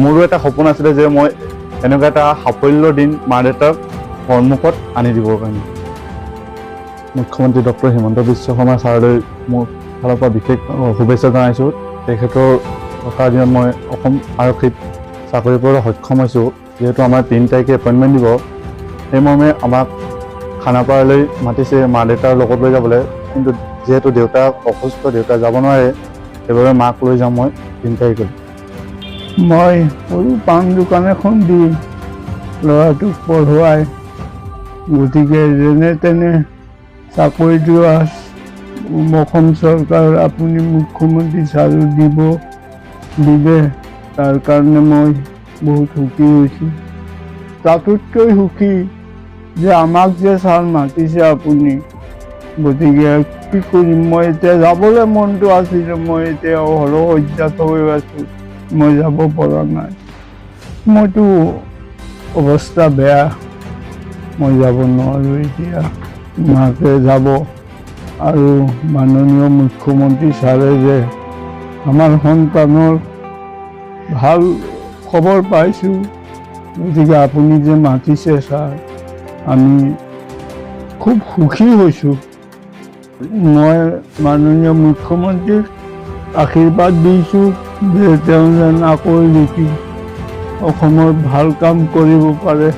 মোৰো এটা সপোন আছিলে যে মই এনেকুৱা এটা সাফল্যৰ দিন মা দেউতাক সন্মুখত আনি দিবৰ কাৰণে। মুখ্যমন্ত্ৰী ডক্টৰ হিমন্ত বিশ্ব শৰ্মা ছাৰলৈ মোৰ ফালৰ পৰা বিশেষ শুভেচ্ছা জনাইছোঁ। তেখেতৰ থকাৰ দিনত মই অসম আৰক্ষীত চাকৰি কৰিবলৈ সক্ষম হৈছোঁ। যিহেতু আমাৰ তিনি তাৰিখে এপইণ্টমেণ্ট দিব সেই মৰ্মে আমাক খানাপাৰালৈ মাতিছে মা দেউতাৰ লগত লৈ যাবলৈ। কিন্তু যিহেতু দেউতা অসুস্থ দেউতা যাব নোৱাৰে সেইবাবে মাক লৈ যাম মই তিনি তাৰিখলৈ। মই সৰু পাণ দোকান এখন দি ল'ৰাটোক পঢ়ুৱাই। গতিকে যেনে তেনে চাকৰিটো অসম চৰকাৰ আপুনি মুখ্যমন্ত্ৰী ছাৰো দিব দিবে তাৰ কাৰণে মই বহুত সুখী হৈছোঁ। তাতোতকৈ সুখী যে আমাক যে ছাৰ মাতিছে আপুনি, গতিকে কি কৰিম, মই এতিয়া যাবলৈ মনটো আছিলে, মই এতিয়া হৰসজ্জাত হৈ আছোঁ। মই যাব পৰা নাই। মইতো অৱস্থা বেয়া। মই যাব নোৱাৰোঁ এতিয়া। মাকে যাব। আৰু মাননীয় মুখ্যমন্ত্ৰী ছাৰে যে আমাৰ সন্তানৰ ভালো খবৰ পাইছোঁ। গতিকে আপুনি যে মাতিছে ছাৰ, আমি খুব সুখী হৈছোঁ। মই মাননীয় মুখ্যমন্ত্ৰীক আশীৰ্বাদ দিছোঁ। যে তেওঁ যেন আকৌ দেখি অসমৰ ভাল কাম কৰিব পাৰে।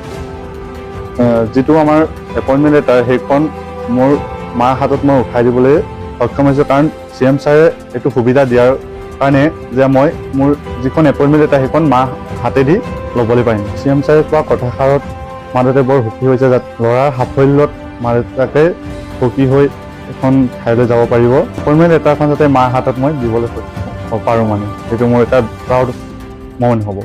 যিটো আমাৰ এপইণ্টমেণ্ট লেটাৰ সেইখন মোৰ মাৰ হাতত মই উঠাই দিবলৈ সক্ষম হৈছোঁ। কাৰণ চি এম ছাৰে এইটো সুবিধা দিয়াৰ কাৰণে যে মই মোৰ যিখন এপইণ্টমেণ্ট লেটাৰ সেইখন মা হাতেদি ল'বলৈ পাৰিম। চি এম ছাৰে কোৱা কথাষাৰত মা দেউতাই বৰ সুখী হৈছে যাত ল'ৰাৰ সাফল্যত মা দেউতাকে সুখী হৈ এখন ঠাইলৈ যাব পাৰিব। এপইণ্টমেণ্ট লেটাৰখন যাতে মাৰ হাতত মই দিবলৈ সক্ষম পাৰোঁ মানে সেইটো মোৰ এটা প্ৰাউড মমেণ্ট হ'ব।